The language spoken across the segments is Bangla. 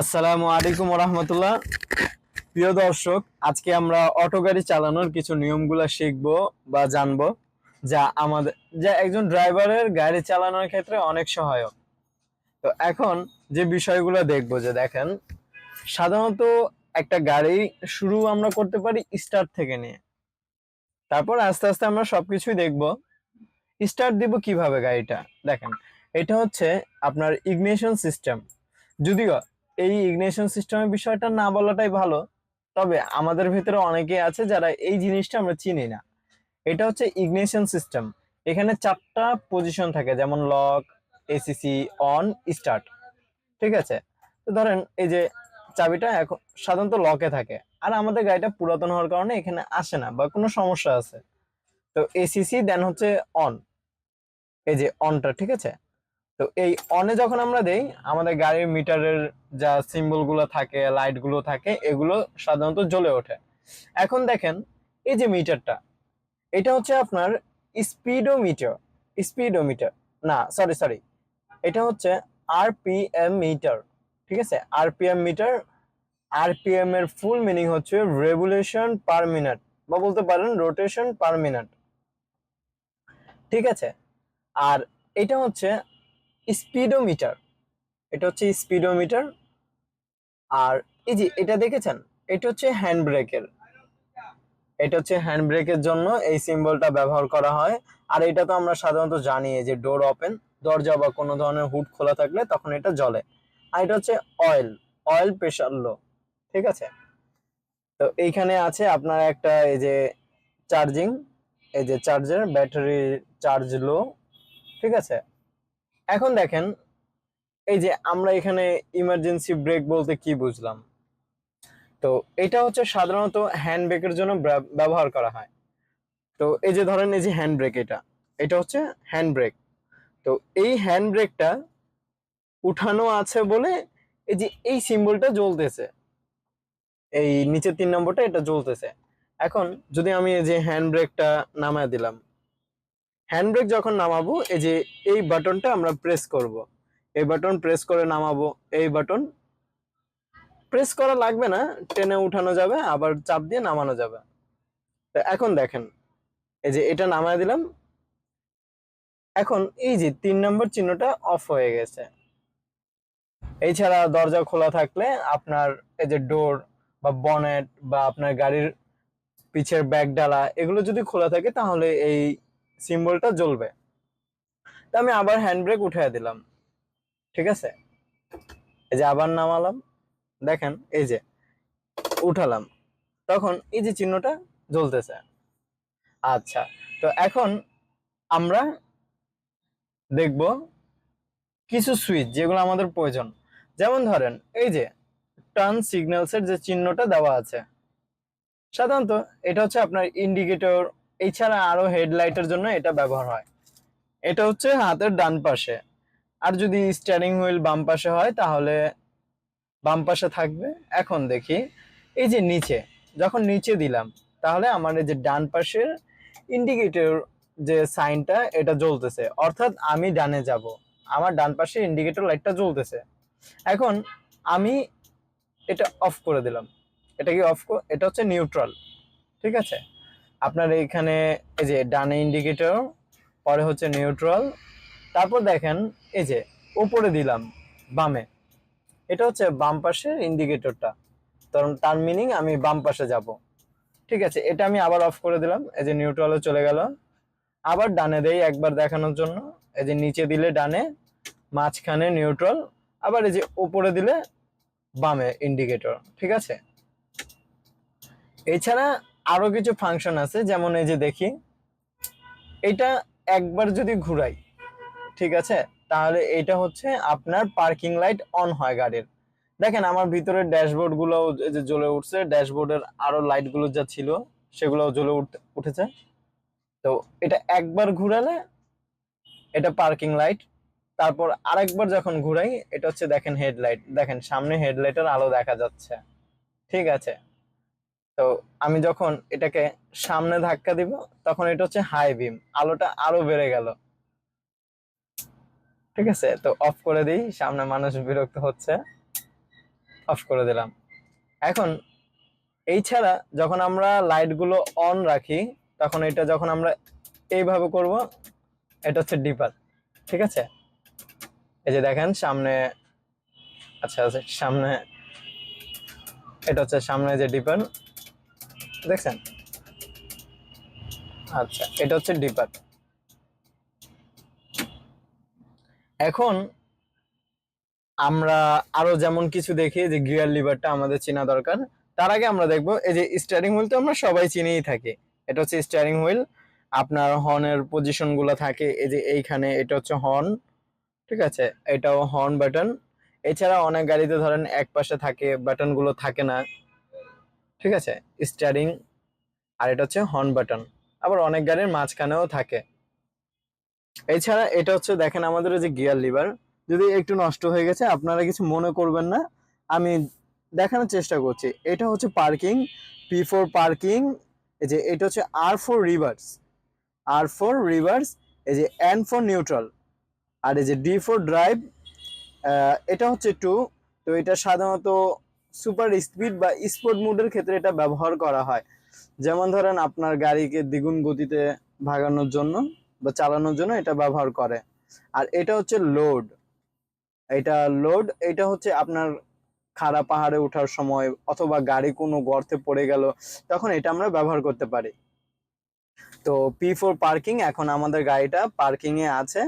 আসসালামু আলাইকুম রহমতুল্লাহ প্রিয় দর্শক, আজকে আমরা অটো গাড়ি চালানোর কিছু নিয়মগুলো শিখব বা জানব, যা আমাদের, যা একজন ড্রাইভারের গাড়ি চালানোর ক্ষেত্রে অনেক সহায়ক। তো এখন যে বিষয়গুলো দেখব, যে দেখেন, সাধারণত একটা গাড়ি শুরু আমরা করতে পারি স্টার্ট থেকে নিয়ে। তারপর আস্তে আস্তে আমরা সবকিছুই দেখব। স্টার্ট দিব কীভাবে গাড়িটা? দেখেন, এটা হচ্ছে আপনার ইগনিশন সিস্টেম। যদিও এই ইগনিশন সিস্টেমের বিষয়টা না বলাটাই ভালো। তবে আমাদের ভিতরে অনেকেই আছে যারা এই জিনিসটা আমরা চিনি না। এটা হচ্ছে ইগনিশন সিস্টেম। এখানে চারটা পজিশন থাকে, যেমন লক এসিসি অন, স্টার্ট। ঠিক আছে? তো ধরেন এই যে চাবিটা এখন সাধারণত লকে থাকে। আর আমাদের গাড়িটা পুরাতন হওয়ার কারণে এখানে আসে না বা কোনো সমস্যা আছে। তো এসিসি দেন হচ্ছে অন। এই যে অনটা, ঠিক আছে? তো এই অনে যখন আমরা দেই, আমাদের গাড়ির মিটারের যা সিম্বলগুলো থাকে লাইটগুলো থাকে, এগুলো সাধারণত জ্বলে ওঠে। এখন দেখেন, এই যে মিটারটা, এটা হচ্ছে আপনার স্পিডোমিটার স্পিডোমিটার না সরি সরি এটা হচ্ছে আরপিএম মিটার ঠিক আছে? আরপিএম মিটার আরপিএম এর ফুল মিনিং হচ্ছে রেভুলেশন পার মিনিট বা বলতে পারেন রোটেশন পার মিনিট ঠিক আছে? আর এটা হচ্ছে স্পিডোমিটার। এটা হচ্ছে স্পিডোমিটার। আর এই যে এটা দেখেছেন? এটা হচ্ছে হ্যান্ড ব্রেকের। এটা হচ্ছে হ্যান্ড ব্রেকের জন্য এই সিম্বলটা ব্যবহার করা হয়। আর এটা তো আমরা সাধারণত জানি যে ডোর ওপেন দরজা বা কোনো ধরনের হুড খোলা থাকলে তখন এটা জ্বলে। আর এটা হচ্ছে অয়েল অয়েল প্রেশার লো ঠিক আছে? তো এইখানে আছে আপনার একটা এই যে চার্জিং এই যে চার্জার ব্যাটারি চার্জ লো ঠিক আছে? এখন দেখেন, এই যে আমরা এখানে ইমার্জেন্সি ব্রেক বলতে কি বুঝলাম? তো এটা হচ্ছে সাধারণত হ্যান্ড ব্রেকের জন্য ব্যবহার করা হয়। তো এই যে ধরেন এই যে হ্যান্ড ব্রেক এটা এটা হচ্ছে হ্যান্ড ব্রেক তো এই হ্যান্ড ব্রেকটা উঠানো আছে বলে এই যে এই সিম্বলটা জ্বলতেছে, এই নিচের তিন নম্বরটা এটা জ্বলতেছে। এখন যদি আমি এই যে হ্যান্ড ব্রেকটা নামায় দিলাম হ্যান্ড ব্রেক যখন নামাবো, এই যে এই বাটনটা আমরা প্রেস করব। এই বাটন প্রেস করে নামাবো, এই বাটন প্রেস করা লাগবে না, টেনে উঠানো যাবে, আবার চাপ দিয়ে নামানো যাবে। তো এখন দেখেন, এই যে এটা নামায় দিলাম। এখন এই যে তিন নম্বর চিহ্নটা অফ হয়ে গেছে। এছাড়া দরজা খোলা থাকলে আপনার এই যে ডোর বা বনেট বা আপনার গাড়ির পিছের ব্যাগ ডালা, এগুলো যদি খোলা থাকে তাহলে এই সিম্বলটা জ্বলবে। তো আমি আবার হ্যান্ড ব্রেক উঠিয়ে দিলাম। ঠিক আছে? এই যে আবার নামালাম। দেখেন, এই যে উঠালাম। তখন এই যে চিহ্নটা জ্বলতেছে। আচ্ছা তো এখন আমরা দেখব কিছু সুইচ যেগুলো আমাদের প্রয়োজন। যেমন ধরেন, এই যে টার্ন সিগন্যালস এর যে চিহ্নটা দেওয়া আছে। সাধারণত এটা হচ্ছে আপনার ইন্ডিকেটর এছাড়া আরও হেডলাইটের জন্য এটা ব্যবহার হয়। এটা হচ্ছে হাতের ডান পাশে। আর যদি স্টিয়ারিং হুইল বাম পাশে হয়, তাহলে বাম পাশে থাকবে। এখন দেখি, এই যে নিচে, যখন নিচে দিলাম, তাহলে আমার এই যে ডান পাশের ইন্ডিকেটর যে সাইনটা, এটা জ্বলতেছে। অর্থাৎ আমি ডানে যাব। আমার ডান পাশে ইন্ডিকেটর লাইটটা জ্বলতেছে। এখন আমি এটা অফ করে দিলাম। এটা কি অফ এটা হচ্ছে নিউট্রাল ঠিক আছে? আপনার এইখানে এই যে ডানে ইন্ডিকেটর পরে হচ্ছে নিউট্রাল তারপর দেখেন এই যে উপরে দিলাম, বামে। এটা হচ্ছে বাম পাশের ইন্ডিকেটরটা কারণ তার মিনিং আমি বাম পাশে যাব। ঠিক আছে, এটা আমি আবার অফ করে দিলাম, এই যে নিউট্রালে চলে গেল। আবার ডানে দেই একবার দেখানোর জন্য, এই যে নিচে দিলে ডানে, মাঝখানে নিউট্রাল আবার এই যে উপরে দিলে বামে ইন্ডিকেটর ঠিক আছে? এছাড়া আরও কিছু ফাংশন আছে, যেমন এই যে দেখি। এটা একবার যদি ঘুরাই, ঠিক আছে? তাহলে এটা হচ্ছে আপনার পার্কিং লাইট অন হয় গাড়ির। দেখেন আমার ভিতরে ড্যাশবোর্ডগুলো যে জ্বলে উঠছে ড্যাশবোর্ডের আরও লাইটগুলো যা ছিল সেগুলো জ্বলে উঠেছে। তো এটা একবার ঘুরালে এটা পার্কিং লাইট তারপর আরেকবার যখন ঘুরাই, এটা হচ্ছে দেখেন হেডলাইট দেখেন, সামনে হেডলাইটের আলো দেখা যাচ্ছে। ঠিক আছে? তো আমি যখন এটাকে সামনে ধাক্কা দিব, তখন এটা হচ্ছে হাই বিম আলোটা আরও বেড়ে গেল। ঠিক আছে? তো অফ করে দিই, সামনে মানুষ বিরক্ত হচ্ছে। অফ করে দিলাম। এখন এই ছাড়া যখন আমরা লাইটগুলো অন রাখি, তখন এটা যখন আমরা এইভাবে করব, এটা হচ্ছে ডিপার ঠিক আছে? এই যে দেখেন, সামনে আচ্ছা আচ্ছা সামনে, এটা হচ্ছে সামনে যে ডিপার দেখছেন? আচ্ছা এটা হচ্ছে ডিপার। এখন আমরা আরও যেমন কিছু দেখি যে গিয়ার লিভারটা আমাদের চেনা দরকার, তার আগে আমরা দেখব এই যে স্টিয়ারিং হুইল তো আমরা সবাই চিনেই থাকি। এটা হচ্ছে স্টিয়ারিং হুইল আপনার হর্নের পজিশনগুলো থাকে এই যে এইখানে, এটা হচ্ছে হর্ন ঠিক আছে? এটাও হর্ন বাটন এছাড়া অনেক গাড়িতে ধরেন এক পাশে থাকে বাটনগুলো থাকে না। ঠিক আছে? স্টারিং আর এটা হচ্ছে হর্ন বাটন আবার অনেক গাড়ির মাঝখানেও থাকে। এছাড়া এটা হচ্ছে দেখেন আমাদের যে গিয়ার লিভার যদি একটু নষ্ট হয়ে গেছে, আপনারা কিছু মনে করবেন না। আমি দেখানোর চেষ্টা করছি। এটা হচ্ছে পার্কিং পি ফোর পার্কিং এই যে এটা হচ্ছে R four reverse R four reverse এই যে এন ফোর নিউট্রাল আর এই যে ডি ফোর ড্রাইভ এটা হচ্ছে টু তো এটা সাধারণত সুপার স্পিড বা স্পোর্ট মোডের ক্ষেত্রে এটা ব্যবহার করা হয়। যেমন ধরেন আপনার গাড়িকে দ্বিগুণ গতিতে ভাগানোর জন্য বা চালানোর জন্য এটা ব্যবহার করে। আর এটা হচ্ছে লোড এটা লোড এটা হচ্ছে আপনার খাড়া পাহাড়ে ওঠার সময় অথবা গাড়ি কোনো গর্তে পড়ে গেল, তখন এটা আমরা ব্যবহার করতে পারি। তো পি ফোর পার্কিং এখন আমাদের গাড়িটা পার্কিংয়ে আছে,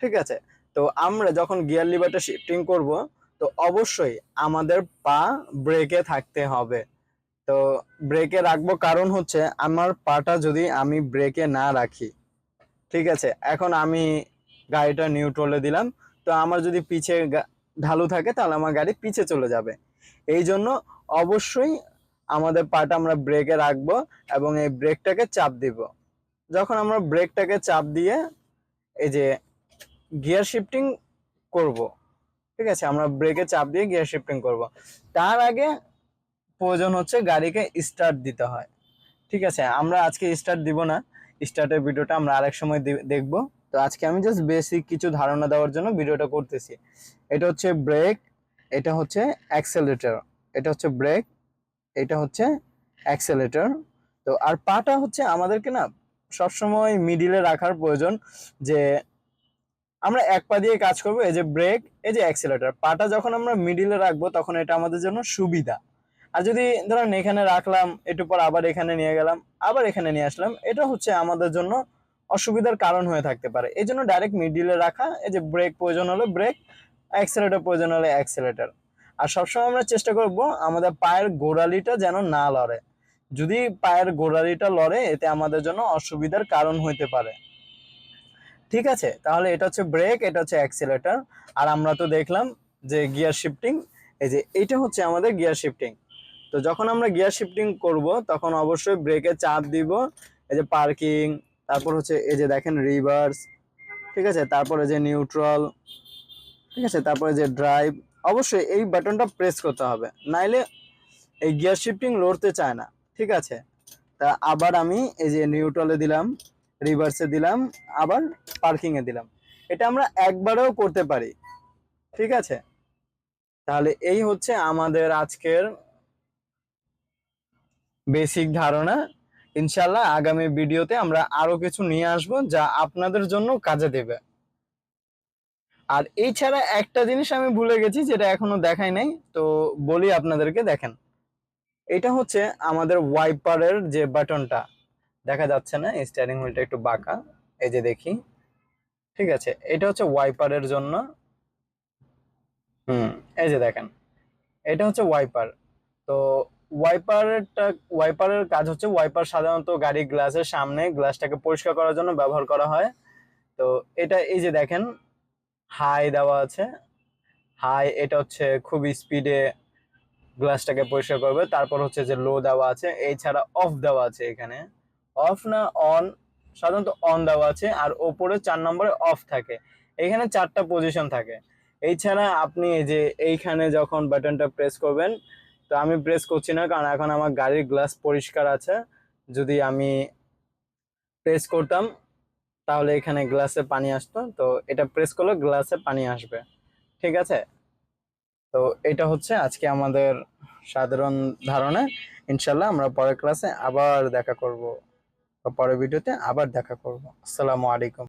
ঠিক আছে? তো আমরা যখন গিয়ার লিভারটা শিফটিং করব তো অবশ্যই আমাদের পা ব্রেকে থাকতে হবে। তো ব্রেকে রাখব কারণ হচ্ছে আমার পাটা যদি আমি ব্রেকে না রাখি, ঠিক আছে? এখন আমি গাড়িটা নিউট্রলে দিলাম, তো আমার যদি পিছে ঢালু থাকে তাহলে আমার গাড়ি পিছে চলে যাবে। এই জন্য অবশ্যই আমাদের পাটা আমরা ব্রেকে রাখব এবং এই ব্রেকটাকে চাপ দিব। যখন আমরা ব্রেকটাকে চাপ দিয়ে এই যে গিয়ার শিফটিং করব ঠিক আছে, আমরা ব্রেকে চাপ দিয়ে গিয়ার শিফটিং করব। তার আগে প্রয়োজন হচ্ছে গাড়িকে স্টার্ট দিতে হয়। ঠিক আছে, আমরা আজকে স্টার্ট দিব না। স্টার্টের ভিডিওটা আমরা আরেক সময় দেখব। তো আজকে আমি জাস্ট বেসিক কিছু ধারণা দেওয়ার জন্য ভিডিওটা করতেছি। এটা হচ্ছে ব্রেক এটা হচ্ছে অ্যাক্সেলেটর এটা হচ্ছে ব্রেক এটা হচ্ছে অ্যাক্সেলেটর তো আর পাটা হচ্ছে আমাদেরকে না সবসময় মিডিলে রাখার প্রয়োজন যে আমরা এক পা দিয়ে কাজ করব, এই যে ব্রেক এই যে অ্যাক্সেলেটর পাটা যখন আমরা মিডিলে রাখব, তখন এটা আমাদের জন্য সুবিধা। আর যদি ধরেন এখানে রাখলাম, একটু পর আবার এখানে নিয়ে গেলাম, আবার এখানে নিয়ে আসলাম, এটা হচ্ছে আমাদের জন্য অসুবিধার কারণ হয়ে থাকতে পারে। এই জন্য ডাইরেক্ট মিডিলে রাখা, এই যে ব্রেক প্রয়োজন হলে ব্রেক অ্যাক্সেলেটর প্রয়োজন হলে অ্যাক্সেলেটর আর সবসময় আমরা চেষ্টা করব আমাদের পায়ের গোড়ালিটা যেন না লড়ে। যদি পায়ের গোড়ালিটা লড়ে, এতে আমাদের জন্য অসুবিধার কারণ হইতে পারে। ঠিক আছে? তাহলে এটা হচ্ছে ব্রেক এটা হচ্ছে অ্যাক্সেলেটর আর আমরা তো দেখলাম যে গিয়ার শিফটিং এই যে এইটা হচ্ছে আমাদের গিয়ার শিফটিং তো যখন আমরা গিয়ার শিফটিং করব, তখন অবশ্যই ব্রেকে চাপ দিব। এই যে পার্কিং তারপর হচ্ছে এই যে দেখেন রিভার্স ঠিক আছে? তারপরে যে নিউট্রাল ঠিক আছে? তারপরে যে ড্রাইভ অবশ্যই এই বাটনটা প্রেস করতে হবে। নাইলে এই গিয়ার শিফটিং লড়তে চায় না, ঠিক আছে? তা আবার আমি এই যে নিউট্রালে দিলাম। রিভার্সে দিলাম, আবার পার্কিং এ দিলাম। এটা আমরা একবারেও করতে পারি। ঠিক আছে? তাহলে এই হচ্ছে আমাদের আজকের বেসিক ধারণা। ইনশাল্লাহ আগামী ভিডিওতে আমরা আরও কিছু নিয়ে আসব যা আপনাদের জন্য কাজে দেবে। আর এই ছাড়া একটা জিনিস আমি ভুলে গেছি, যেটা এখনও দেখাই নাই, তো বলি আপনাদেরকে, দেখেন। এটা হচ্ছে আমাদের ওয়াইপারের যে বাটনটা দেখা যাচ্ছে না স্টিয়ারিং হুইলটা একটু বাঁকা, এই যে দেখি। ঠিক আছে, এটা হচ্ছে ওয়াইপারের জন্য। হুম, এই যে দেখেন, এটা হচ্ছে ওয়াইপার তো ওয়াইপারটা ওয়াইপারের কাজ হচ্ছে ওয়াইপার সাধারণত গাড়ির গ্লাসের সামনে গ্লাসটাকে পরিষ্কার করার জন্য ব্যবহার করা হয়। তো এটা, এই যে দেখেন হাই দেওয়া আছে। হাই এটা হচ্ছে খুব স্পিডে গ্লাসটাকে পরিষ্কার করবে। তারপর হচ্ছে যে লো দেওয়া আছে, এছাড়া অফ দেওয়া আছে এখানে। অফ না অন? সাধারণত অন দেওয়া আছে, আর ওপরে চার নম্বরে অফ থাকে। এখানে চারটা পজিশন থাকে। এছাড়া আপনি যে এইখানে যখন বাটনটা প্রেস করবেন, তো আমি প্রেস করছি না, কারণ এখন আমার গাড়ির গ্লাস পরিষ্কার আছে। যদি আমি প্রেস করতাম, তাহলে এখানে গ্লাসে পানি আসতো। তো এটা প্রেস করলে গ্লাসে পানি আসবে। ঠিক আছে? তো এটা হচ্ছে আজকে আমাদের সাধারণ ধারণা। ইনশাল্লাহ আমরা পরের ক্লাসে আবার দেখা করব। পরের ভিডিওতে আবার দেখা করব। আসসালামু আলাইকুম।